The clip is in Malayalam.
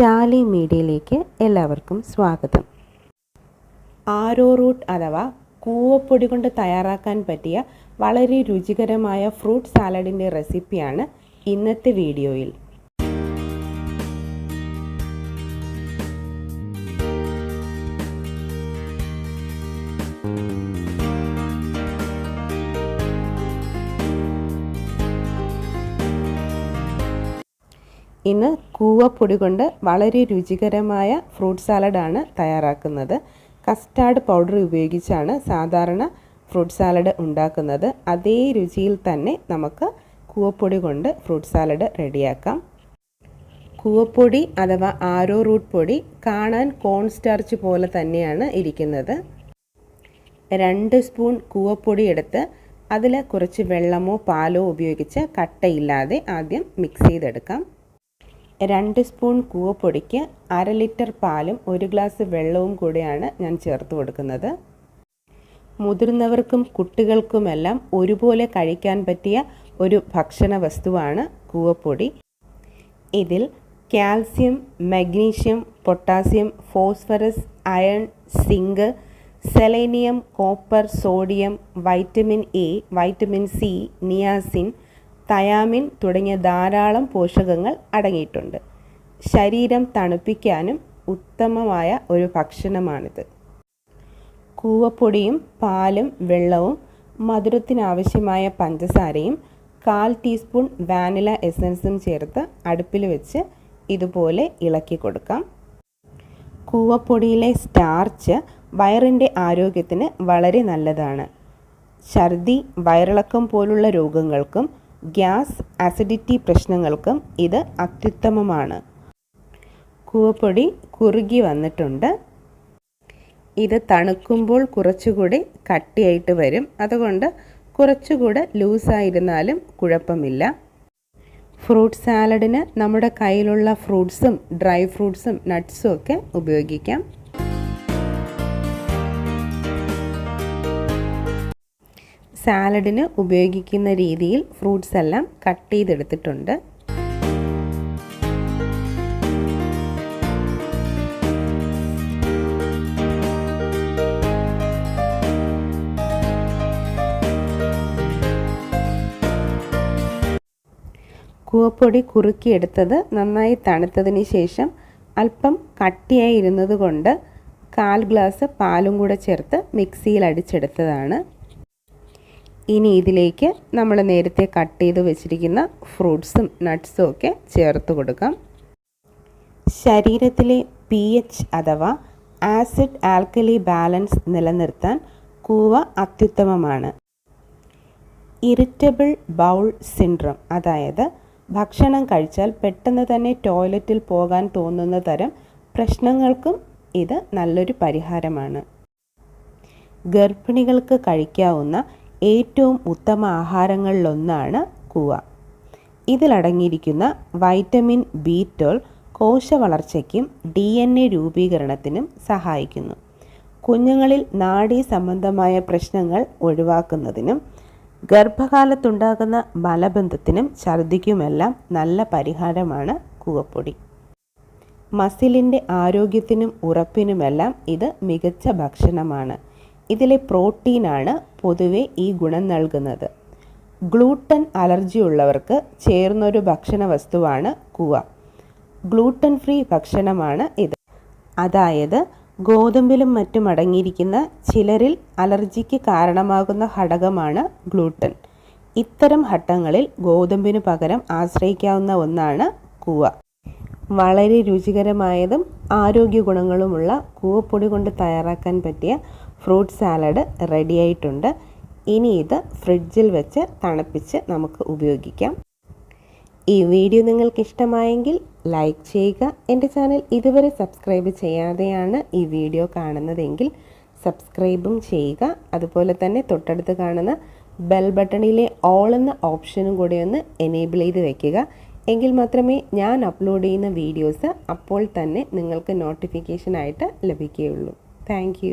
ഷാലി മീഡിയയിലേക്ക് എല്ലാവർക്കും സ്വാഗതം. ആരോ റൂട്ട് അഥവാ കൂവപ്പൊടി കൊണ്ട് തയ്യാറാക്കാൻ പറ്റിയ വളരെ രുചികരമായ ഫ്രൂട്ട് സാലഡിന്റെ റെസിപ്പിയാണ് ഇന്നത്തെ വീഡിയോയിൽ. ഇന്ന് കൂവപ്പൊടി കൊണ്ട് വളരെ രുചികരമായ ഫ്രൂട്ട് സാലഡാണ് തയ്യാറാക്കുന്നത്. കസ്റ്റാർഡ് പൗഡർ ഉപയോഗിച്ചാണ് സാധാരണ ഫ്രൂട്ട് സാലഡ് ഉണ്ടാക്കുന്നത്. അതേ രുചിയിൽ തന്നെ നമുക്ക് കൂവപ്പൊടി കൊണ്ട് ഫ്രൂട്ട് സാലഡ് റെഡിയാക്കാം. കൂവപ്പൊടി അഥവാ ആരോ റൂട്ട് പൊടി കാണാൻ കോൺ സ്റ്റാർച്ച് പോലെ തന്നെയാണ് ഇരിക്കുന്നത്. രണ്ട് സ്പൂൺ കൂവപ്പൊടി എടുത്ത് അതിൽ കുറച്ച് വെള്ളമോ പാലോ ഉപയോഗിച്ച് കട്ടയില്ലാതെ ആദ്യം മിക്സ് ചെയ്തെടുക്കാം. രണ്ട് സ്പൂൺ കൂവപ്പൊടിക്ക് അര ലിറ്റർ പാലും ഒരു ഗ്ലാസ് വെള്ളവും കൂടെയാണ് ഞാൻ ചേർത്ത് കൊടുക്കുന്നത്. മുതിർന്നവർക്കും കുട്ടികൾക്കുമെല്ലാം ഒരുപോലെ കഴിക്കാൻ പറ്റിയ ഒരു ഭക്ഷണ വസ്തുവാണ് കൂവപ്പൊടി. ഇതിൽ calcium magnesium potassium phosphorus iron zinc selenium copper sodium vitamin A vitamin C niacin thiamine തുടങ്ങിയ ധാരാളം പോഷകങ്ങൾ അടങ്ങിയിട്ടുണ്ട്. ശരീരം തണുപ്പിക്കാനും ഉത്തമമായ ഒരു ഭക്ഷണമാണിത്. കൂവപ്പൊടിയും പാലും വെള്ളവും മധുരത്തിനാവശ്യമായ പഞ്ചസാരയും കാൽ ടീസ്പൂൺ വാനില എസൻസും ചേർത്ത് അടുപ്പിൽ വെച്ച് ഇതുപോലെ ഇളക്കി കൊടുക്കാം. കൂവപ്പൊടിയിലെ സ്റ്റാർച്ച് വയറിന്റെ ആരോഗ്യത്തിന് വളരെ നല്ലതാണ്. ഛർദി വയറിളക്കം പോലുള്ള രോഗങ്ങൾക്കും ഗ്യാസ് അസിഡിറ്റി പ്രശ്നങ്ങൾക്കും ഇത് അത്യുത്തമമാണ്. കൂവപ്പൊടി കുറുകി വന്നിട്ടുണ്ട്. ഇത് തണുക്കുമ്പോൾ കുറച്ചുകൂടി കട്ടിയായിട്ട് വരും. അതുകൊണ്ട് കുറച്ചുകൂടെ ലൂസായിരുന്നാലും കുഴപ്പമില്ല. ഫ്രൂട്ട് സാലഡിന് നമ്മുടെ കയ്യിലുള്ള ഫ്രൂട്ട്സും ഡ്രൈ ഫ്രൂട്ട്സും നട്ട്സും ഒക്കെ ഉപയോഗിക്കാം. സാലഡിന് ഉപയോഗിക്കുന്ന രീതിയിൽ ഫ്രൂട്ട്സ് എല്ലാം കട്ട് ചെയ്തെടുത്തിട്ടുണ്ട്. കൂവപ്പൊടി കുറുക്കിയെടുത്തത് നന്നായി തണുത്തതിന് ശേഷം അല്പം കട്ടിയായി ഇരുന്നത് കൊണ്ട് കാൽ ഗ്ലാസ് പാലും കൂടെ ചേർത്ത് മിക്സിയിൽ അടിച്ചെടുത്തതാണ്. ഇനി ഇതിലേക്ക് നമ്മൾ നേരത്തെ കട്ട് ചെയ്ത് വെച്ചിരിക്കുന്ന ഫ്രൂട്ട്സും നട്ട്സും ഒക്കെ ചേർത്ത് കൊടുക്കാം. ശരീരത്തിലെ പി എച്ച് അഥവാ ആസിഡ് ആൽക്കലി ബാലൻസ് നിലനിർത്താൻ കൂവ അത്യുത്തമമാണ്. ഇറിറ്റബിൾ ബൗൾ സിൻഡ്രം അതായത് ഭക്ഷണം കഴിച്ചാൽ പെട്ടെന്ന് തന്നെ ടോയ്ലറ്റിൽ പോകാൻ തോന്നുന്ന തരം പ്രശ്നങ്ങൾക്കും ഇത് നല്ലൊരു പരിഹാരമാണ്. ഗർഭിണികൾക്ക് കഴിക്കാവുന്ന ഏറ്റവും ഉത്തമ ആഹാരങ്ങളിലൊന്നാണ് കൂവ. ഇതിലടങ്ങിയിരിക്കുന്ന വൈറ്റമിൻ ബി ട്വൽവ് കോശവളർച്ചയ്ക്കും ഡി എൻ എ രൂപീകരണത്തിനും സഹായിക്കുന്നു. കുഞ്ഞുങ്ങളിൽ നാഡീ സംബന്ധമായ പ്രശ്നങ്ങൾ ഒഴിവാക്കുന്നതിനും ഗർഭകാലത്തുണ്ടാകുന്ന മലബന്ധത്തിനും ഛർദിക്കുമെല്ലാം നല്ല പരിഹാരമാണ് കൂവപ്പൊടി. മസിലിന്റെ ആരോഗ്യത്തിനും ഉറപ്പിനുമെല്ലാം ഇത് മികച്ച ഭക്ഷണമാണ്. ഇതിലെ പ്രോട്ടീനാണ് പൊതുവെ ഈ ഗുണം നൽകുന്നത്. ഗ്ലൂട്ടൻ അലർജി ഉള്ളവർക്ക് ചേർന്നൊരു ഭക്ഷണ വസ്തുവാണ് കൂവ. ഗ്ലൂട്ടൻ ഫ്രീ ഭക്ഷണമാണ് ഇത്. അതായത് ഗോതമ്പിലും മറ്റും അടങ്ങിയിരിക്കുന്ന ചിലരിൽ അലർജിക്ക് കാരണമാകുന്ന ഘടകമാണ് ഗ്ലൂട്ടൻ. ഇത്തരം ഘട്ടങ്ങളിൽ ഗോതമ്പിന് പകരം ആശ്രയിക്കാവുന്ന ഒന്നാണ് കൂവ. വളരെ രുചികരമായതും ആരോഗ്യ ഗുണങ്ങളുമുള്ള കൂവപ്പൊടി കൊണ്ട് തയ്യാറാക്കാൻ പറ്റിയ ഫ്രൂട്ട് സാലഡ് റെഡി ആയിട്ടുണ്ട്. ഇനി ഇത് ഫ്രിഡ്ജിൽ വെച്ച് തണുപ്പിച്ച് നമുക്ക് ഉപയോഗിക്കാം. ഈ വീഡിയോ നിങ്ങൾക്ക് ഇഷ്ടമായെങ്കിൽ ലൈക്ക് ചെയ്യുക. എന്റെ ചാനൽ ഇതുവരെ സബ്സ്ക്രൈബ് ചെയ്യാതെയാണ് ഈ വീഡിയോ കാണുന്നതെങ്കിൽ സബ്സ്ക്രൈബും ചെയ്യുക. അതുപോലെ തന്നെ തൊട്ടടുത്ത് കാണുന്ന ബെൽ ബട്ടണിലെ ഓൾ എന്ന ഓപ്ഷനും കൂടി ഒന്ന് എനേബിൾ ചെയ്ത് വെക്കുക. എങ്കിൽ മാത്രമേ ഞാൻ അപ്ലോഡ് ചെയ്യുന്ന വീഡിയോസ് അപ്പോൾ തന്നെ നിങ്ങൾക്ക് നോട്ടിഫിക്കേഷനായിട്ട് ലഭിക്കുകയുള്ളൂ. താങ്ക്